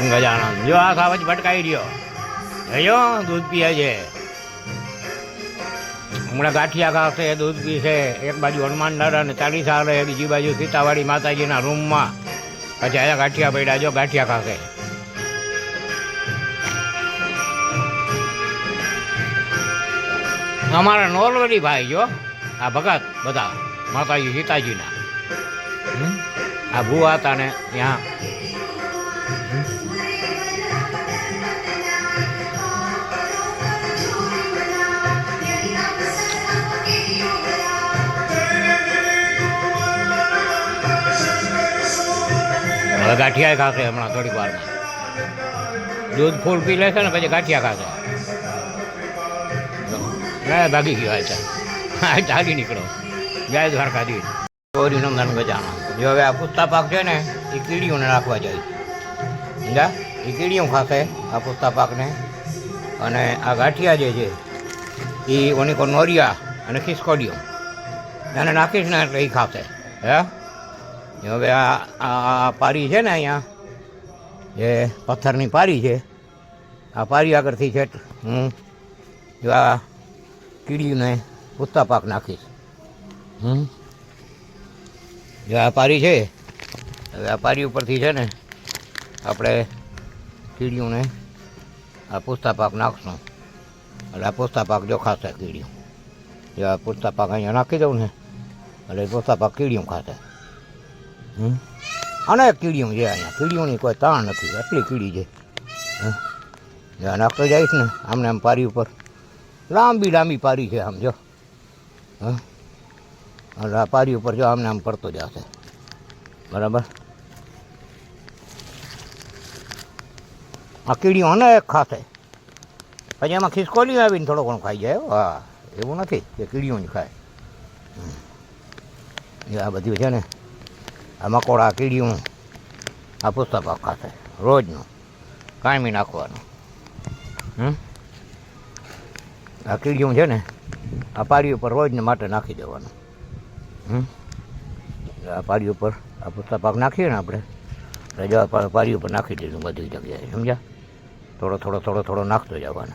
ગજાનંદ. જો આ ખાવા ભટકાઈ રહ્યો. જોયો દૂધ પીએ છે. હમણાં ગાંઠિયા ખાશે, દૂધ પીશે. એક બાજુ હનુમાન દાદા ચાલીસા હાલે બીજી બાજુ સીતાવાડી માતાજીના રૂમમાં. પછી આયા ગાંઠિયા પડ્યા, જો ગાંઠિયા ખાશે. અમારા નોર્મલી ભાઈ જો, આ ભગત બધા, માતાજી, સીતાજીના. આ ભૂવા હતા ને ત્યાં હવે ગાંઠિયા ખાશે હમણાં થોડીક વારમાં. દૂધ ફૂલ પી લેશે ને પછી ગાંઠિયા ખાશે. ભાગી ગયો આ ચાલી? નીકળો. જય દ્વારકાધીશ. ગૌરી નંદન ગજાના જો હવે આ પુસ્તા પાક છે ને, એ કીડીઓને રાખવા જાય. સમજા એ કીડીઓ ખાશે આ પુસ્તા પાકને. અને આ ગાંઠિયા જે છે, એ ઓનીકો નોરિયા અને ખિસકોડીઓ એને નાખીશ ને એટલે એ ખાશે. હે? હવે આ આ પારી છે ને અહીંયા, જે પથ્થરની પારી છે, આ પારી આગળથી છે હું જો આ કીડીને પુસ્તા પાક નાખીશ. હમ? જો આ પારી છે, હવે આ પારી ઉપરથી છે ને આપણે કીડીઓને આ પુસ્તા પાક નાખશું. એટલે આ પુસ્તા પાક જો ખાશે કીડીઓ. જો આ પુસ્તા પાક અહીંયા નાખી દઉં ને, એટલે પુસ્તા પાક કીડીઓ ખાશે. અનેક કીડીઓ છે અહીંયા. કીડીઓની કોઈ તાણ નથી. એટલી કીડી છે. જ્યાં નાખતો જઈશ ને, આમને આમ પારી ઉપર. લાંબી લાંબી પારી છે આમ, જો. હં પારી ઉપર જો આમને આમ પડતો જશે. બરાબર? આ કીડીઓ અનેક ખાશે. પછી એમાં ખિસકોલી આવીને થોડો ઘણો ખાઈ જાય, હા. એવું નથી કે કીડીઓ જ ખાય. આ બધું છે ને આ મકોડા કીડીઓ આ પુસ્તક ખાશે રોજનું. કાયમી નાખવાનું. હમ? આ કીડીઓ છે ને, આ પારી ઉપર રોજને માટે નાખી દેવાનું. હમ? આ પારી ઉપર, આ પુસ્તક પાક નાખીએ ને આપણે રજા પાડી પારી ઉપર નાખી દીધું બધી જગ્યાએ, સમજ્યા? થોડો થોડો થોડો થોડો નાખતો જવાનો.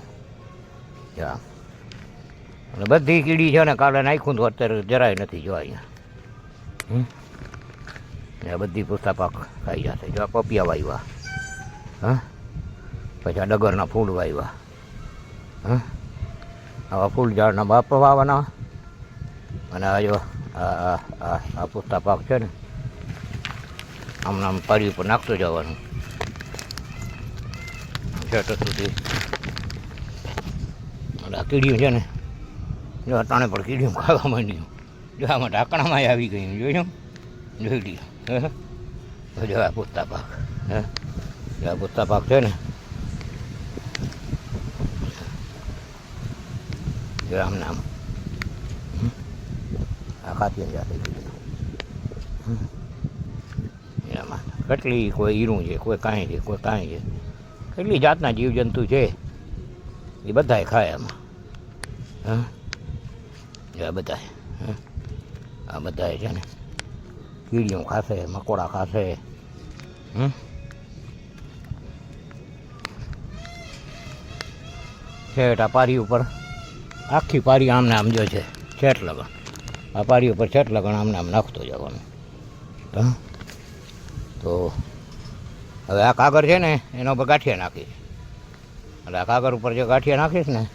જા. અને બધી કીડી છે ને કાલે નાખ્યું તો અત્યારે જરાય નથી જો અહીંયા. હમ? આ બધી પુસ્તા પાક ખાઈ જશે જો આ પપિયા વાવ્યા હા? પછી આ ડગરના ફૂલ વાવ્યા હા? આવા ફૂલ ઝાડના બાપ વાવવાના. અને આ જો આ પુસ્તા પાક છે ને આમ આમ પારી ઉપર નાખતો જવાનું. છેટો સુધી. આ કીડીયું છે ને, જો અટાણે પણ કીડીયું ખાવા માંડ્યું. જો આમાં ઢાંકણામાં આવી ગયું જોયું? જોઈ લ્યો. જો આ પુસ્તા પાક. હે? આ પુસ્તા પાક છે ને? જો આમ નામ. આ ખાતી જાતે એમાં કેટલી કોઈ હીરું છે, કોઈ કાંઈ છે, કોઈ કાંઈ છે. કેટલી જાતના જીવજંતુ છે. એ બધાય ખાય એમાં હા? જો બધાય. હા? આ બધાએ છે ને? કીડીઓ ખાશે, મકોડા ખાશે. હમ? છેટ આ પારી ઉપર, આખી પારી આમને આમ જો છે, છેટ લગણ આ પારી ઉપર છેટ લગણ આમને આમ નાખતો જવાનું. હા? તો હવે આ કાગર છે ને, એના ઉપર ગાંઠિયા નાખીશ. એટલે આ કાગર ઉપર જો ગાંઠિયા નાખીશ ને,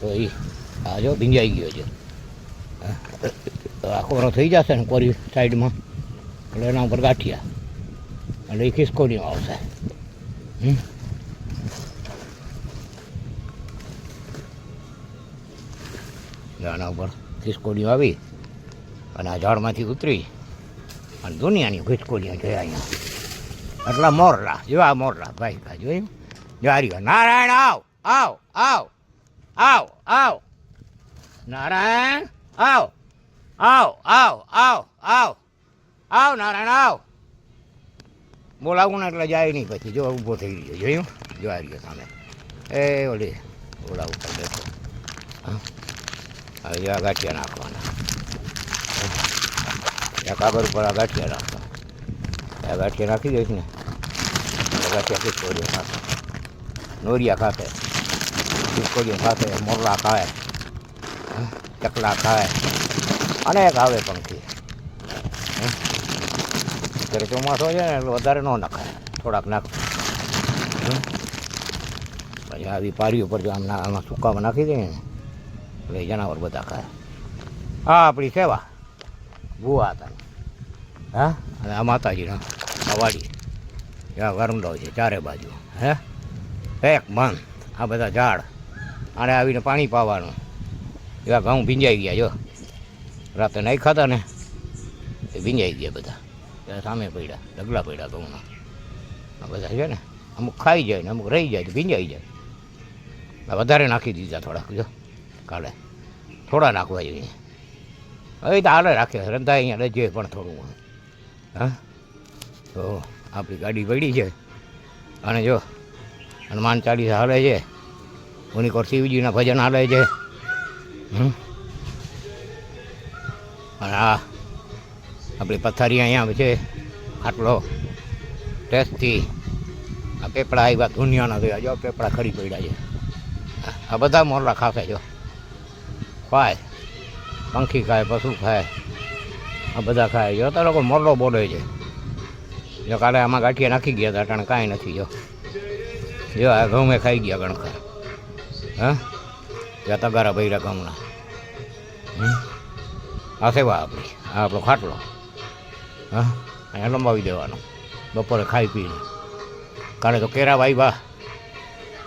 તો એ આ જો ભીંજાઈ ગયો છે. હા. તો આ કોરો થઈ જશે ને કોરી સાઈડમાં. એટલે એના ઉપર ગાંઠિયા. એટલે એ ખિસકોડીઓ આવશે. આના ઉપર ખિસકોડીઓ આવી અને આ ઝાડમાંથી ઉતરી અને દુનિયાની ખિસકોડીઓ જોયા અહીંયા. એટલા મોરલા જો આ મોરલા. ભાઈ ભાઈ, જોયું? જો આ નારાયણ, આવ આવ આવ આવ આવ. નારાયણ, આવ. આવ આવ આવ આવ. આવ, નારાયણ, આવ. બોલાવું ને એટલે જાય નહીં પછી. જો ઊભો થઈ ગયો. જોયું? જો આવી ગયો સામે. એ ઓલી બોલાવું ઉપર તો હા. જો ગાંઠિયા નાખવાના. આ કાગળ ઉપર આ ગાંઠિયા નાખવા. આ ગાંઠિયા નાખી દઈશ ને. ગાંઠિયા કિસ્કોડીઓ ખાશે નોરિયા ખાશે કિસ્કોડીઓ ખાશે મોરલા ખાય? ચકલા ખાય. અનેક આવે પંખી? અત્યારે ચોમાસો છે ને એટલે વધારે ન નખાય. થોડાક નાખ. પછી આવી પારી ઉપર જો આમ આમાં સૂકામાં નાખી દઈએ ને, એટલે જનાવર બધા ખાય. હા આપણી સેવા. ભૂવા હતા. હા? અને આ માતાજીના આ વાડી ત્યાં વરંડો છે ચારે બાજુ. હે? એક મન આ બધા ઝાડ. આને આવીને પાણી પાવાનું. એવા ઘઉં ભીંજાઈ ગયા, જો. રાતે નહીં ખાતા ને એ ભીંજાઈ ગયા બધા. ત્યાં સામે પડ્યા, ઢગલા પડ્યા ઘઉંના આ બધા છે ને, અમુક ખાઈ જાય ને અમુક રહી જાય તો ભીંજાઈ જાય. વધારે નાખી દીધા થોડાક, જો, કાલે. થોડા નાખવા જોઈએ. હવે તો હાલે રાખે રંધા અહીંયા રજે પણ થોડું હા? તો આપણી ગાડી પડી છે. અને જો, હનુમાન ચાલીસા હાલે છે. ઉની કોર શિવજીના ભજન હાલે છે. હમ. અને આ આપણી પથારી અહીંયા છે. આટલો ટેસ્ટથી આ પેપડા આવ્યા દુનિયાના થયા. જો પેપડા ખરી પડ્યા છે. આ બધા મોરલા ખાશે જો. ખાય. પંખી ખાય, પશુ ખાય. આ બધા ખાય જો તો લોકો મોરલો બોલે છે. જો કાલે આમાં ગાંઠિયા નાખી ગયા હતા, અટાણે કાંઈ નથી જો. જો, આ ઘઉં મેં ખાઈ ગયા ગણખા હા? ત્યાં તગારા ભૈરા ઘઉંના. હમ? આ સેવા આપણી આ આપણો ખાટલો. હા અહીંયા લંબાવી દેવાનો બપોરે ખાઈ પીને. કાલે તો કેરા વાવ્યા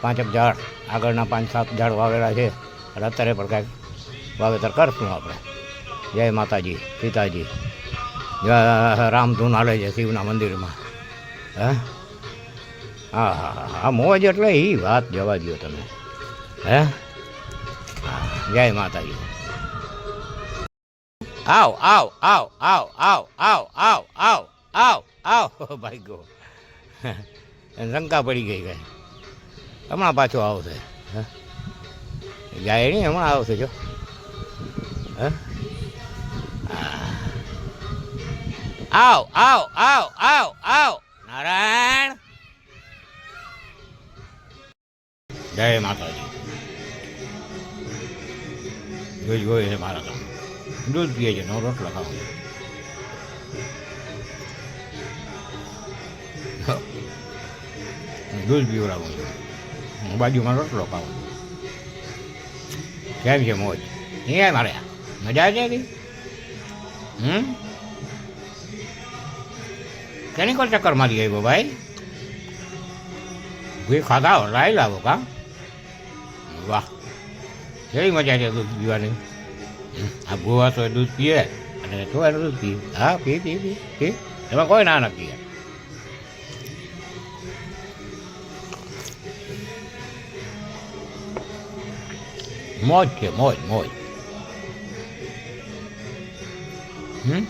પાંચેક ઝાડ આગળના પાંચ સાત ઝાડ વાવેલા છે. એટલે અત્યારે પણ કાંઈક વાવેતર કરશું આપણે. જય માતાજી સીતાજી રામધૂન હાલે છે શિવના મંદિરમાં. હે? હા હા હા મોજ એટલે એ વાત જવા દો તમે. હા, જય માતાજી. આવ આવ આવ આવ આવ આવ આવ આવ આવ આવ ભાઈ ગો શંકા પડી ગઈ ગઈ હમણાં પાછો આવશે? જાય નહીં, હમણાં આવશે, જો. આવ આવ આવ આવ આવ. નારાયણ. જય માતાજી. જોઈ જોઈ મારા કામ દૂધ પીએ છે નો રોટલો ખાવ દૂધ પીવડાવું છું બાજુમાં રોટલો ખાઉં કેમ છે મોજ એ મારે મજા છે હમ કેની કોલ ચક્કર મારી આવ્યો ભાઈ ભાઈ ખાધા લાવી લાવો કા વાહ કેવી મજા છે દૂધ પીવાની આ ગોવા તો દૂધ પીએ અને તો એનું દૂધ પીએ. હા પી પી પી પી એમાં કોઈ ના નક્કી મોજ છે, મોજ મોજ. હમ?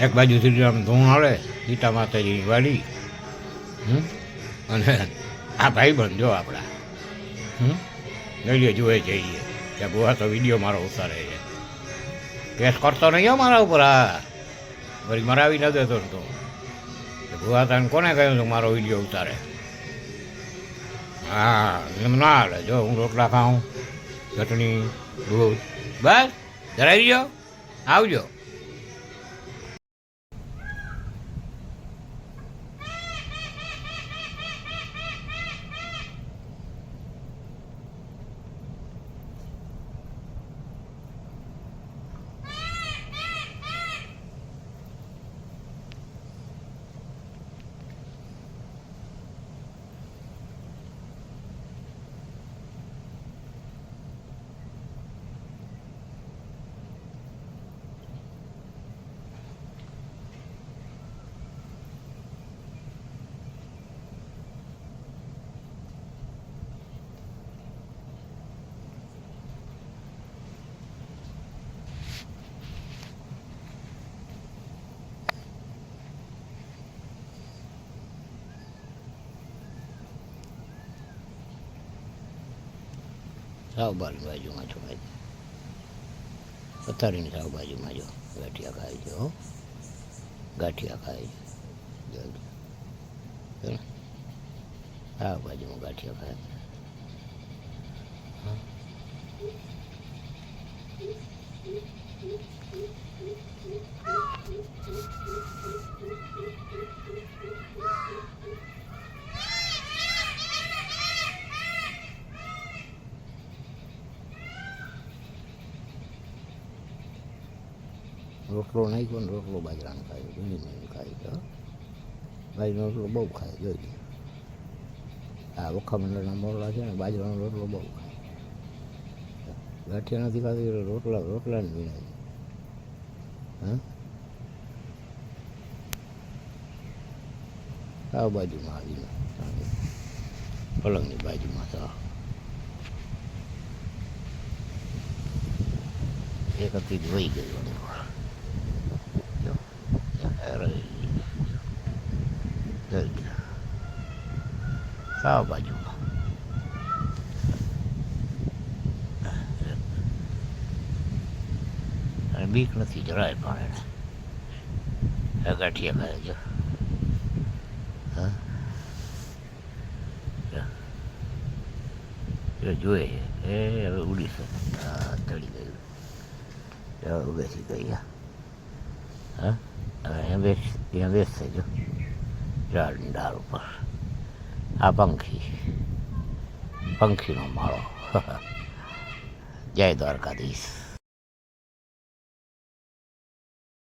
એક બાજુ સુધી આમ ધૂણ આવે સીતા માતાજીની વાડી હમ? અને આ ભાઈ બંધ જો આપણા. હમ? જોઈએ જઈએ કે બુઆ તો વીડિયો મારો ઉતારે છે. કેસ કરતો નહીં હો મારા ઉપર, હા. વળી મરાવી ન દેતો તો. કે તને કોને કહ્યું તું મારો વીડિયો ઉતારે? હા, એમ ના હાલે. જો હું રોટલા ખાઉં, ચટણી, દૂધ. બસ ધરાવી આવજો. સાવ બાજુ બાજુમાં છો પથારીની સાવ બાજુમાં જો ગાંઠિયા ખાય છે હો. ગાંઠિયા ખાય છે. જો, જો. હે? આ બાજુમાં ગાંઠિયા ખાય. રોટલો નાખ્યો ને રોટલો બાજરાનો ખાય ડુંગળી ખાય છે બાજરાનો રોટલો બહુ ખાય, જોઈ આ વખા મંડળના મોરલા છે ને, બાજરાનો રોટલો બહુ ખાય. ગાંઠિયા નથી ખાતી રોટલા ને વીણાય હા? આ બાજુમાં આવીને પલંગની બાજુમાં તો. એક હતી વહી ગઈ. સાવ બાજુમાં અને બીક નથી જરાય પણ એને આ ગાંઠિયા ખાય જો. જો જોઈએ એ હવે ઉડી શકે ચડી ગયું બેસી ગઈ હા અહીંયા બેસ બેસશે જો ઝાડની ડાળ ઉપર. આ પંખી. પંખીનો માળો. જય દ્વારકાધીશ.